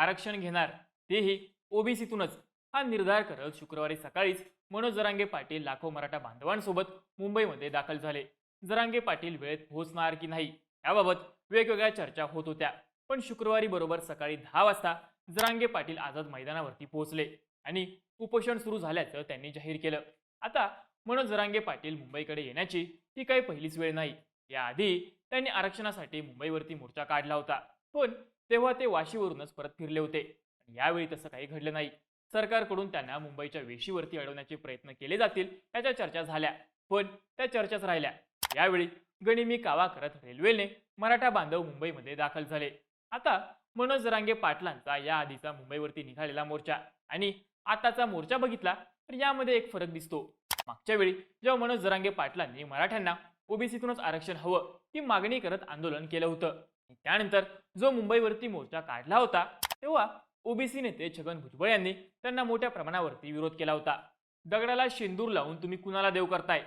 आरक्षण घेणार. तेही ओबीसीतूनच. हा निर्धार करत शुक्रवारी सकाळीच मनोज जरांगे पाटील लाखो मराठा बांधवांसोबत मुंबईमध्ये दाखल झाले. जरांगे पाटील वेळेत पोहोचणार की नाही याबाबत वेगवेगळ्या चर्चा होत होत्या. पण शुक्रवारी बरोबर सकाळी दहा वाजता जरांगे पाटील आझाद मैदानावरती पोहोचले आणि उपोषण सुरू झाल्याचं त्यांनी जाहीर केलं. आता मनोज जरांगे पाटील मुंबईकडे येण्याची ही काही पहिलीच वेळ नाही. याआधी त्यांनी आरक्षणासाठी मुंबईवरती मोर्चा काढला होता. पण तेव्हा ते वाशीवरूनच परत फिरले होते. यावेळी तसं काही घडलं नाही. सरकारकडून त्यांना मुंबईच्या वेशीवरती अडवण्याचे प्रयत्न केले जातील याच्या चर्चा झाल्या. पण त्या चर्चाच राहिल्या. यावेळी गणिमी कावा करत रेल्वेने मराठा बांधव मुंबईमध्ये दाखल झाले. आता मनोज जरांगे पाटलांचा या आधीचा मुंबईवरती निघालेला मोर्चा आणि आताचा मोर्चा बघितला तर यामध्ये एक फरक दिसतो. मागच्या वेळी जेव्हा मनोज जरांगे पाटलांनी मराठ्यांना ओबीसीतूनच आरक्षण हवं ही मागणी करत आंदोलन केलं होतं. त्यानंतर जो मुंबईवरती मोर्चा काढला होता तेव्हा ओबीसी नेते छगन भुजबळ यांनी त्यांना मोठ्या प्रमाणावरती विरोध केला होता. दगडाला शेंदूर लावून तुम्ही कुणाला देव करताय?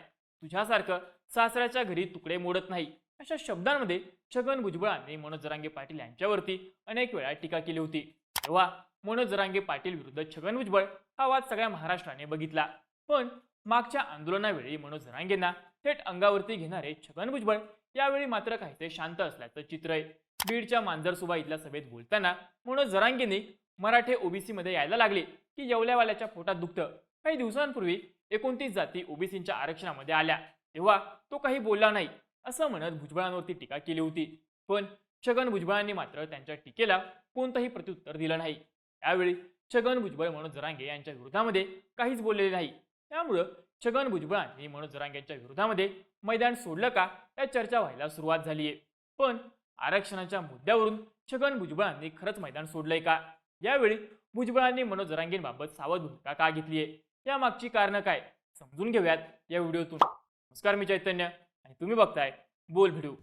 तुझ्यासारखं सासऱ्याच्या घरी तुकडे मोडत नाही. अशा शब्दांमध्ये छगन भुजबळांनी मनोज जरांगे पाटील यांच्यावरती अनेक वेळा टीका केली होती. तेव्हा मनोज जरांगे पाटील विरुद्ध छगन भुजबळ हा वाद सगळ्या महाराष्ट्राने बघितला. पण मागच्या आंदोलनावेळी मनोज जरांगेंना थेट अंगावरती घेणारे छगन भुजबळ यावेळी मात्र काहीसे शांत असल्याचं चित्र आहे बीडच्या मांजरसुबा इथल्या सभेत बोलताना म्हणून जरांगीने मराठे ओबीसी मध्ये यायला लागले की येवल्यावाल्याच्या पोटात दुखतं. काही दिवसांपूर्वी एकोणतीस जाती ओबीसींच्या आरक्षणामध्ये आल्या. तेव्हा तो काही बोलला नाही असं म्हणत भुजबळांवरती टीका केली होती. पण छगन भुजबळांनी मात्र त्यांच्या टीकेला कोणतंही प्रत्युत्तर दिलं नाही. त्यावेळी छगन भुजबळ मनोज जरांगे यांच्या विरोधामध्ये काहीच बोललेले नाही. त्यामुळं छगन भुजबळांनी मनोज जरांगे यांच्या विरोधामध्ये मैदान सोडलं का या चर्चा व्हायला सुरुवात झाली आहे पण आरक्षणाच्या मुद्द्यावरून छगन भुजबळांनी खरंच मैदान सोडलंय का? यावेळी भुजबळांनी मनोज जरांगेंबाबत सावध भूमिका का घेतली आहे या मागची कारणं काय? समजून घेऊयात या व्हिडिओतून. नमस्कार मी चैतन्य आणि तुम्ही बघताय बोल व्हिडिओ.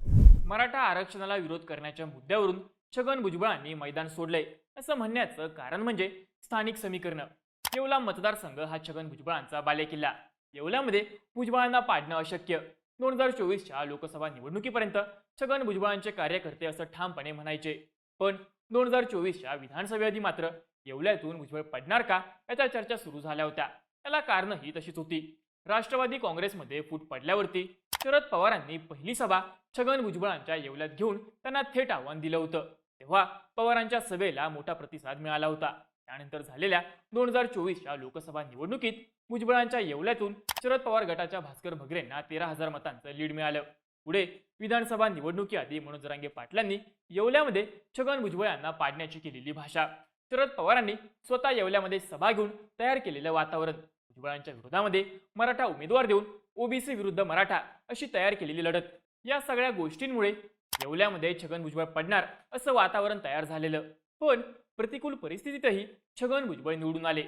मराठा आरक्षणाला विरोध करण्याच्या मुद्द्यावरून छगन भुजबळांनी मैदान सोडलंय. असं म्हणण्याचं कारण म्हणजे स्थानिक समीकरणं. येवला मतदारसंघ हा छगन भुजबळांचा बालेकिल्ला. येवल्यामध्ये भुजबळांना पाडणं अशक्य. दोन हजार चोवीसच्या लोकसभा निवडणुकीपर्यंत छगन भुजबळांचे कार्यकर्ते असं ठामपणे म्हणायचे. पण दोन हजार चोवीसच्या विधानसभेआधी मात्र येवल्यातून भुजबळ पडणार का याच्या चर्चा सुरू झाल्या होत्या. त्याला कारणही तशीच होती. राष्ट्रवादी काँग्रेसमध्ये फूट पडल्यावरती शरद पवारांनी पहिली सभा छगन भुजबळांच्या येवल्यात घेऊन त्यांना थेट आव्हान दिलं होतं. तेव्हा पवारांच्या सभेला मोठा प्रतिसाद मिळाला होता. त्यानंतर झालेल्या दोन हजार चोवीसच्या लोकसभा निवडणुकीत भुजबळांच्या येवल्यातून शरद पवार गटाच्या भास्कर भगरेंना तेरा हजार मतांचं लीड मिळालं. पुढे विधानसभा निवडणुकीआधी मनोज जरांगे पाटलांनी येवल्यामध्ये छगन भुजबळ यांना पाडण्याची केलेली भाषा शरद पवारांनी स्वतः येवल्यामध्ये सभा घेऊन तयार केलेलं वातावरण भुजबळांच्या विरोधामध्ये मराठा उमेदवार देऊन ओबीसी विरुद्ध मराठा अशी तयार केलेली लढत. या सगळ्या गोष्टींमुळे येवल्यामध्ये छगन भुजबळ पडणार असं वातावरण तयार झालेलं. पण प्रतिकूल परिस्थितीतही छगन भुजबळ निवडून आले.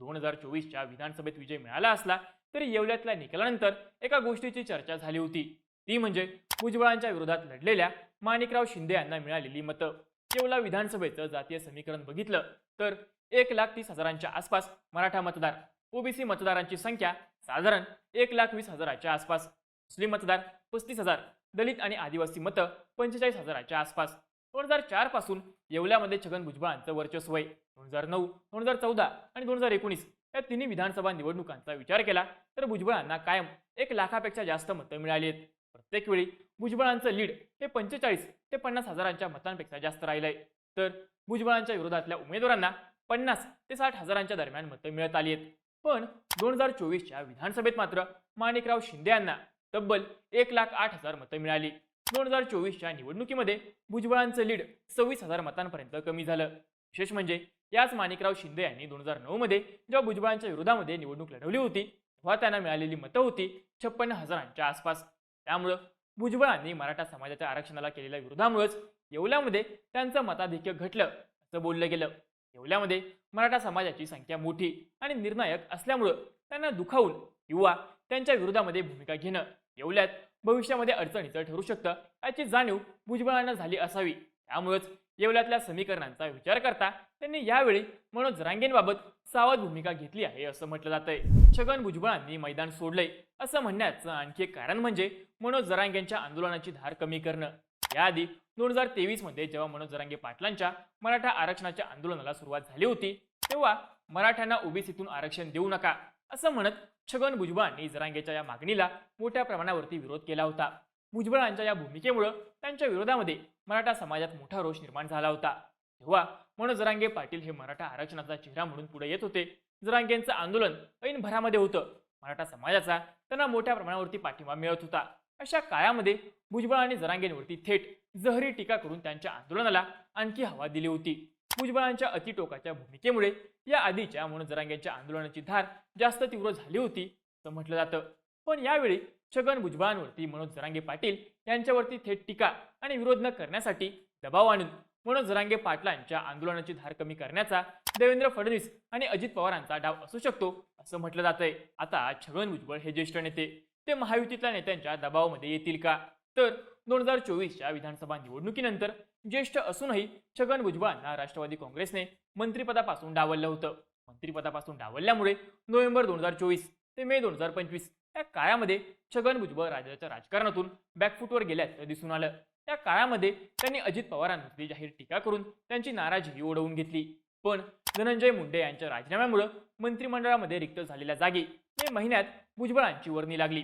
दोन हजार चोवीसच्या विधानसभेत विजय मिळाला असला तरी येवल्यातल्या निकालानंतर एका गोष्टीची चर्चा झाली होती. ती म्हणजे भुजबळांच्या विरोधात लढलेल्या माणिकराव शिंदे यांना मिळालेली मतं. येवला विधानसभेचं जातीय समीकरण बघितलं तर एक लाख तीस हजारांच्या आसपास मराठा मतदार ओबीसी मतदारांची संख्या साधारण एक लाख वीस हजाराच्या आसपास मुस्लिम मतदार पस्तीस हजार दलित आणि आदिवासी मतं पंचेचाळीस हजाराच्या आसपास. दोन हजार चारपासून येवल्यामध्ये छगन भुजबळांचं वर्चस्व आहे. दोन हजार नऊ दोन हजार चौदा आणि दोन हजार एकोणीस या तिन्ही विधानसभा निवडणुकांचा विचार केला तर भुजबळांना कायम एक लाखापेक्षा जास्त मतं मिळाली आहेत. प्रत्येक वेळी भुजबळांचं लीड हे पंचेचाळीस ते पन्नास हजारांच्या मतांपेक्षा जास्त राहिलंय. तर भुजबळांच्या विरोधातल्या उमेदवारांना पन्नास ते साठ हजारांच्या दरम्यान मतं मिळत आली आहेत. पण दोन हजार चोवीसच्या विधानसभेत मात्र माणिकराव शिंदे यांना तब्बल एक लाख आठ हजार मतं मिळाली. दोन हजार चोवीसच्या निवडणुकीमध्ये भुजबळांचं लीड सव्वीस हजार मतांपर्यंत कमी झालं. विशेष म्हणजे याच माणिकराव शिंदे यांनी दोन हजार नऊमध्ये जेव्हा भुजबळांच्या विरोधामध्ये निवडणूक लढवली होती तेव्हा त्यांना मिळालेली मतं होती छप्पन्न हजारांच्या आसपास. त्यामुळं भुजबळांनी मराठा समाजाच्या आरक्षणाला केलेल्या विरोधामुळेच येवल्यामध्ये त्यांचं मताधिक्य घटलं असं बोललं गेलं. येवल्यामध्ये मराठा समाजाची संख्या मोठी आणि निर्णायक असल्यामुळं त्यांना दुखावून किंवा त्यांच्या विरोधामध्ये भूमिका घेणं येवल्यात भविष्यामध्ये अडचणीचं ठरू शकतं. याची जाणीव भुजबळांना झाली असावी. त्यामुळेच येवल्यातल्या समीकरणांचा विचार करता त्यांनी यावेळी मनोज जरांगेंबाबत सावध भूमिका घेतली आहे असं म्हटलं जातंय. छगन भुजबळांनी मैदान सोडलंय. असं म्हणण्याचं आणखी एक कारण म्हणजे मनोज जरांगेंच्या आंदोलनाची धार कमी करणं. याआधी दोन हजार तेवीसमध्ये जेव्हा मनोज जरांगे पाटलांच्या मराठा आरक्षणाच्या आंदोलनाला सुरुवात झाली होती तेव्हा मराठ्यांना ओबीसीतून आरक्षण देऊ नका. असं म्हणत छगन भुजबळांनी जरांगेच्या या मागणीला मोठ्या प्रमाणावरती विरोध केला होता. भुजबळांच्या या भूमिकेमुळं त्यांच्या विरोधामध्ये मराठा समाजात मोठा रोष निर्माण झाला होता. तेव्हा मनोज जरांगे पाटील हे मराठा आरक्षणाचा चेहरा म्हणून पुढे येत होते. जरांगेंचं आंदोलन ऐन भरामध्ये होतं. मराठा समाजाचा त्यांना मोठ्या प्रमाणावरती पाठिंबा मिळत होता. अशा काळामध्ये भुजबळ आणि जरांगेंवरती थेट जहरी टीका करून त्यांच्या आंदोलनाला आणखी हवा दिली होती. भुजबळांच्या अतिटोकाच्या भूमिकेमुळे या आधीच्या म्हणून जरांगेंच्या आंदोलनाची धार जास्त तीव्र झाली होती असं म्हटलं जातं. पण यावेळी छगन भुजबळांवरती मनोज जरांगे पाटील यांच्यावरती थेट टीका आणि विरोध न करण्यासाठी दबाव आणून मनोज जरांगे पाटलांच्या आंदोलनाची धार कमी करण्याचा देवेंद्र फडणवीस आणि अजित पवारांचा डाव असू शकतो असं म्हटलं जातंय. आता छगन भुजबळ हे ज्येष्ठ नेते ते महायुतीतल्या नेत्यांच्या दबावामध्ये येतील का? तर दोन हजार चोवीसच्या विधानसभा निवडणुकीनंतर ज्येष्ठ असूनही छगन भुजबळांना राष्ट्रवादी काँग्रेसने मंत्रिपदापासून डावललं होतं. मंत्रिपदापासून डावलल्यामुळे नोव्हेंबर दोन हजार चोवीस ते मे दोन हजार पंचवीस या काळामध्ये छगन भुजबळ राज्याच्या राजकारणातून बॅकफूटवर गेल्याचं दिसून आलं. त्या काळामध्ये त्यांनी अजित पवारांवरती जाहीर टीका करून त्यांची नाराजी ओढवून घेतली. पण धनंजय मुंडे यांच्या राजीनाम्यामुळं मंत्रिमंडळामध्ये रिक्त झालेल्या जागी मे महिन्यात भुजबळांची वर्णी लागली.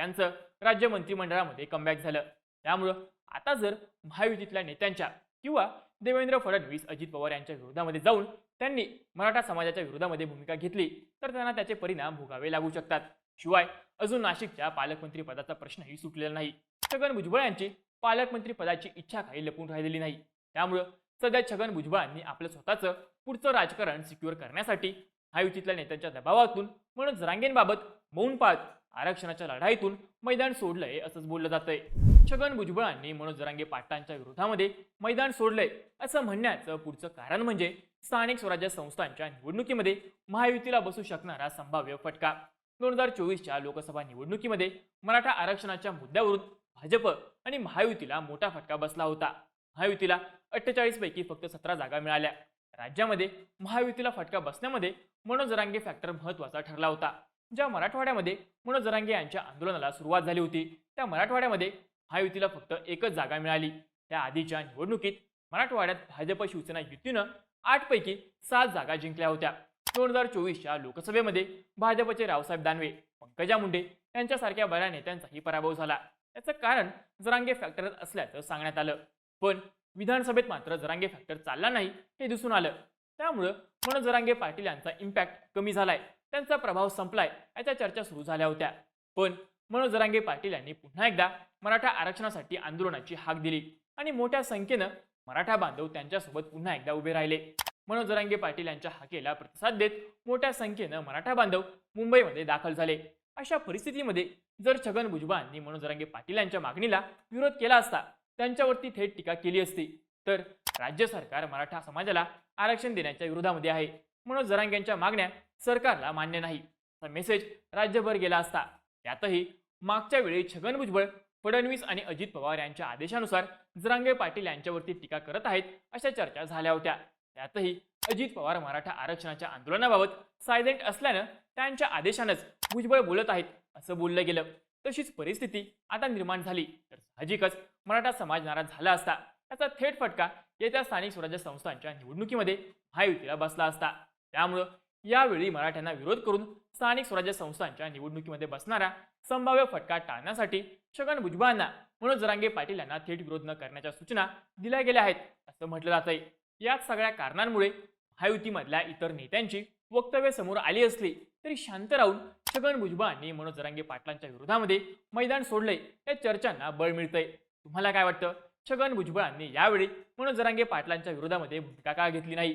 त्यांचं राज्य मंत्रिमंडळामध्ये कमबॅक झालं. त्यामुळं आता जर महायुतीतल्या नेत्यांच्या किंवा देवेंद्र फडणवीस अजित पवार यांच्या विरोधामध्ये जाऊन त्यांनी मराठा समाजाच्या विरोधामध्ये भूमिका घेतली तर त्यांना त्याचे परिणाम भोगावे लागू शकतात. शिवाय अजून नाशिकच्या पालकमंत्री पदाचा प्रश्नही सुटलेला नाही. छगन भुजबळ यांची पालकमंत्री पदाची इच्छा काही लपून राहिलेली नाही. त्यामुळं सध्या छगन भुजबळांनी आपलं स्वतःचं पुढचं राजकारण सिक्युअर करण्यासाठी महायुतीतल्या नेत्यांच्या दबावातून म्हणून जरांगेंबाबत मौन पाळत आरक्षणाच्या लढाईतून मैदान सोडलंय असंच बोललं जातंय. छगन भुजबळांनी मनोज जरांगे पाटलांच्या विरोधामध्ये मैदान सोडलंय असं म्हणण्याचं पुढचं कारण म्हणजे स्थानिक स्वराज्य संस्थांच्या निवडणुकीमध्ये महायुतीला बसू शकणारा संभाव्य फटका. दोन हजार चोवीसच्या लोकसभा निवडणुकीमध्ये मराठा आरक्षणाच्या मुद्द्यावरून भाजप आणि महायुतीला मोठा फटका बसला होता. महायुतीला अठ्ठेचाळीस पैकी फक्त सतरा जागा मिळाल्या. राज्यामध्ये महायुतीला फटका बसण्यामध्ये मनोज जरांगे फॅक्टर महत्त्वाचा ठरला होता. ज्या मराठवाड्यामध्ये मनोज जरांगे यांच्या आंदोलनाला सुरुवात झाली होती त्या मराठवाड्यामध्ये महायुतीला फक्त एकच जागा मिळाली. त्या आधीच्या निवडणुकीत मराठवाड्यात भाजप शिवसेना युतीनं आठपैकी सात जागा जिंकल्या होत्या. दोन हजार चोवीसच्या लोकसभेमध्ये भाजपचे रावसाहेब दानवे पंकजा मुंडे यांच्यासारख्या बऱ्या नेत्यांचाही पराभव झाला. याचं कारण जरांगे फॅक्टर असल्याचं सांगण्यात आलं. पण विधानसभेत मात्र जरांगे फॅक्टर चालला नाही हे दिसून आलं. त्यामुळं मनोज जरांगे पाटील यांचा इम्पॅक्ट कमी झालाय. त्यांचा प्रभाव संपलाय. याच्या चर्चा सुरू झाल्या होत्या. पण मनोज जरांगे पाटील यांनी पुन्हा एकदा मराठा आरक्षणासाठी आंदोलनाची हाक दिली आणि मोठ्या संख्येनं मराठा बांधव त्यांच्यासोबत पुन्हा एकदा उभे राहिले. मनोज जरांगे पाटील यांच्या हाकेला प्रतिसाद देत मोठ्या संख्येनं मराठा बांधव मुंबईमध्ये दाखल झाले. अशा परिस्थितीमध्ये जर छगन भुजबळांनी मनोज जरांगे पाटील यांच्या मागणीला विरोध केला असता त्यांच्यावरती थेट टीका केली असती तर राज्य सरकार मराठा समाजाला आरक्षण देण्याच्या विरोधामध्ये आहे. मनोज जरांगेंच्या मागण्या सरकारला मान्य नाही. असा मेसेज राज्यभर गेला असता. त्यातही मागच्या वेळी छगन भुजबळ फडणवीस आणि अजित पवार यांच्या आदेशानुसार जरांगे पाटील यांच्यावरती टीका करत आहेत अशा चर्चा झाल्या होत्या. त्यातही अजित पवार मराठा आरक्षणाच्या आंदोलनाबाबत सायलेंट असल्यानं त्यांच्या आदेशानंच भुजबळ बोलत आहेत असं बोललं गेलं. तशीच परिस्थिती आता निर्माण झाली. तर साहजिकच मराठा समाज नाराज झाला असता. त्याचा थेट फटका येत्या स्थानिक स्वराज्य संस्थांच्या निवडणुकीमध्ये महायुतीला बसला असता. त्यामुळं यावेळी मराठ्यांना विरोध करून स्थानिक स्वराज्य संस्थांच्या निवडणुकीमध्ये बसणारा संभाव्य फटका टाळण्यासाठी छगन भुजबळांना मनोज जरांगे पाटील यांना थेट विरोध न करण्याच्या सूचना दिल्या गेल्या आहेत असं म्हटलं जातंय. याच सगळ्या कारणांमुळे महायुतीमधल्या इतर नेत्यांची वक्तव्य समोर आली असली तरी शांत राहून छगन भुजबळांनी मनोज जरांगे पाटलांच्या विरोधामध्ये मैदान सोडलंय या चर्चांना बळ मिळतंय. तुम्हाला काय वाटतं? छगन भुजबळांनी यावेळी मनोज जरांगे पाटलांच्या विरोधामध्ये भूमिका का घेतली नाही?